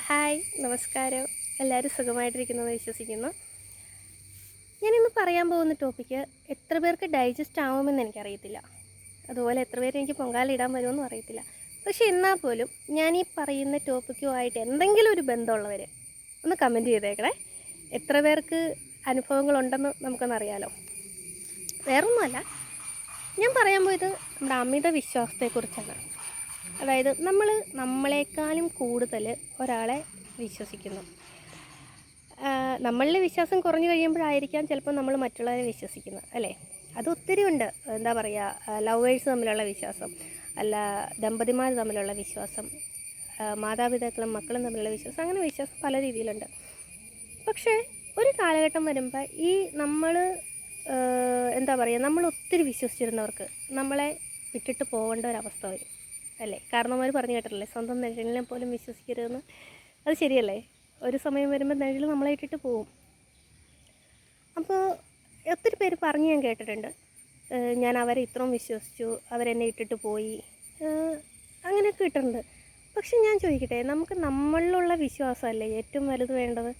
Hi നമസ്കാരം. എല്ലാവരും സുഖമായിട്ടിരിക്കുന്നെന്ന് വിശ്വസിക്കുന്നു. ഞാനിന്ന് പറയാൻ പോകുന്ന ടോപ്പിക്ക് എത്ര പേർക്ക് ഡൈജസ്റ്റ് ആവുമെന്ന് എനിക്കറിയത്തില്ല. അതുപോലെ എത്ര പേര് എനിക്ക് പൊങ്കാലിടാൻ വരുമെന്നും അറിയത്തില്ല. പക്ഷേ എന്നാൽ പോലും ഞാൻ ഈ പറയുന്ന ടോപ്പിക്കുമായിട്ട് എന്തെങ്കിലും ഒരു ബന്ധമുള്ളവർ ഒന്ന് കമന്റ് ചെയ്തേക്കണേ. എത്ര പേർക്ക് അനുഭവങ്ങളുണ്ടെന്ന് നമുക്കൊന്നറിയാലോ. വേറൊന്നുമല്ല ഞാൻ പറയാൻ പോയത് നമ്മുടെ അമിത വിശ്വാസത്തെക്കുറിച്ചാണ്. അതായത് നമ്മൾ നമ്മളെക്കാളും കൂടുതൽ ഒരാളെ വിശ്വസിക്കുന്നു. നമ്മളിൽ വിശ്വാസം കുറഞ്ഞു കഴിയുമ്പോഴായിരിക്കാം ചിലപ്പോൾ നമ്മൾ മറ്റുള്ളവരെ വിശ്വസിക്കുന്നത് അല്ലേ? അത് ഒത്തിരി ഉണ്ട്. എന്താ പറയുക ലവേഴ്സ് തമ്മിലുള്ള വിശ്വാസം അല്ല ദമ്പതിമാർ തമ്മിലുള്ള വിശ്വാസം മാതാപിതാക്കളും മക്കളും തമ്മിലുള്ള വിശ്വാസം അങ്ങനെ വിശ്വാസം പല രീതിയിലുണ്ട്. പക്ഷേ ഒരു കാലഘട്ടം വരുമ്പോൾ ഈ നമ്മൾ എന്താ പറയുക നമ്മൾ ഒത്തിരി വിശ്വസിച്ചിരുന്നവർക്ക് നമ്മളെ വിട്ടിട്ട് പോകേണ്ട ഒരവസ്ഥ വരും. അല്ലേ? കാരണവന്മാർ പറഞ്ഞു കേട്ടിട്ടില്ലേ? സ്വന്തം നിഴലിനെ പോലും വിശ്വസിക്കരുതെന്ന്? അത് ശരിയല്ലേ? ഒരു സമയം വരുമ്പോൾ നിഴൽ നമ്മളെ ഇട്ടിട്ട് പോവും. അപ്പോൾ ഒത്തിരി പേര് പറഞ്ഞ് ഞാൻ കേട്ടിട്ടുണ്ട്. ഞാൻ അവരെ ഇത്രയും വിശ്വസിച്ചു അവരെന്നെ ഇട്ടിട്ട് പോയി. അങ്ങനെയൊക്കെ ഇട്ടിട്ടുണ്ട്. പക്ഷെ ഞാൻ ചോദിക്കട്ടെ നമുക്ക് നമ്മളിലുള്ള വിശ്വാസമല്ലേ ഏറ്റവും വലുത് വേണ്ടത്?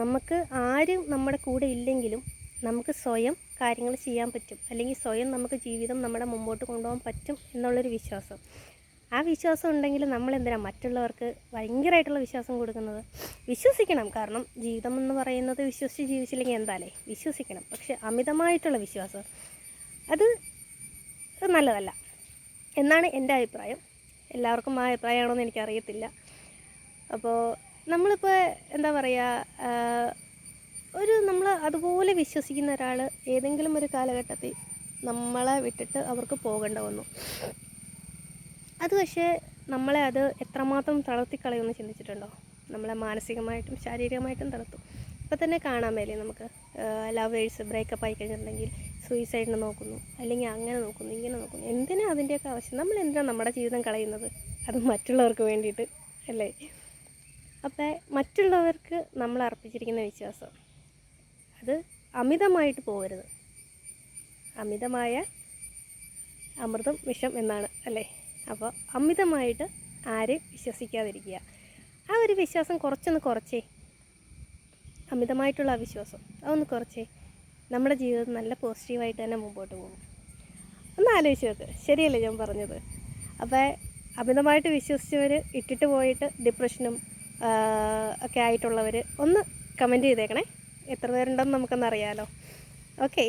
നമുക്ക് ആരും നമ്മുടെ കൂടെ ഇല്ലെങ്കിലും നമുക്ക് സ്വയം കാര്യങ്ങൾ ചെയ്യാൻ പറ്റും. അല്ലെങ്കിൽ സ്വയം നമുക്ക് ജീവിതം നമ്മുടെ മുമ്പോട്ട് കൊണ്ടുപോകാൻ പറ്റും എന്നുള്ളൊരു വിശ്വാസം. ആ വിശ്വാസം ഉണ്ടെങ്കിൽ നമ്മൾ എന്തിനാ മറ്റുള്ളവർക്ക് ഭയങ്കരമായിട്ടുള്ള വിശ്വാസം കൊടുക്കുന്നത്? വിശ്വസിക്കണം. കാരണം ജീവിതം എന്ന് പറയുന്നത് വിശ്വസിച്ച് ജീവിച്ചില്ലെങ്കിൽ എന്താലേ? വിശ്വസിക്കണം. പക്ഷെ അമിതമായിട്ടുള്ള വിശ്വാസം അത് നല്ലതല്ല. എന്നാണ് എന്റെ അഭിപ്രായം. എല്ലാവർക്കും ആ അഭിപ്രായമാണോ എന്ന് എനിക്കറിയത്തില്ല. അപ്പോൾ നമ്മളിപ്പോൾ എന്താ പറയുക അതുപോലെ വിശ്വസിക്കുന്ന ഒരാൾ ഏതെങ്കിലും ഒരു കാലഘട്ടത്തിൽ നമ്മളെ വിട്ടിട്ട് അവർക്ക് പോകേണ്ട വന്നു. അത് പക്ഷേ നമ്മളെ അത് എത്രമാത്രം തളർത്തിക്കളയുമെന്ന് ചിന്തിച്ചിട്ടുണ്ടോ? നമ്മളെ മാനസികമായിട്ടും ശാരീരികമായിട്ടും തളർത്തും. ഇപ്പം തന്നെ കാണാൻ മേലേ നമുക്ക് ലവേഴ്സ് ബ്രേക്കപ്പ് ആയി കഴിഞ്ഞിട്ടുണ്ടെങ്കിൽ സൂയിസൈഡിന് നോക്കുന്നു അല്ലെങ്കിൽ അങ്ങനെ നോക്കുന്നു ഇങ്ങനെ നോക്കുന്നു. എന്തിനാ അതിന്റെയൊക്കെ ആവശ്യം? നമ്മൾ എന്തിനാണ് നമ്മുടെ ജീവിതം കളയുന്നത്? അത് മറ്റുള്ളവർക്ക് വേണ്ടിയിട്ട് അല്ലേ? അപ്പോൾ മറ്റുള്ളവർക്ക് നമ്മൾ അർപ്പിച്ചിരിക്കുന്ന വിശ്വാസം അത് അമിതമായിട്ട് പോകരുത്. അമിതമായ അമൃതം വിഷം എന്നാണ് അല്ലേ? അപ്പോൾ അമിതമായിട്ട് ആരെയും വിശ്വസിക്കാതിരിക്കുക. ആ ഒരു വിശ്വാസം കുറച്ചൊന്ന് കുറച്ചേ. അമിതമായിട്ടുള്ള ആ വിശ്വാസം അതൊന്ന് കുറച്ചേ. നമ്മുടെ ജീവിതം നല്ല പോസിറ്റീവായിട്ട് തന്നെ മുമ്പോട്ട് പോകും. ഒന്ന് ആലോചിച്ച് നോക്ക്. ശരിയല്ലേ ഞാൻ പറഞ്ഞത്? അപ്പോൾ അമിതമായിട്ട് വിശ്വസിച്ചവർ ഇട്ടിട്ട് പോയിട്ട് ഡിപ്രഷനും ഒക്കെ ആയിട്ടുള്ളവർ ഒന്ന് കമന്റ് ചെയ്തേക്കണേ. എത്ര പേരുണ്ടെന്ന് നമുക്കൊന്നറിയാലോ ഓക്കേ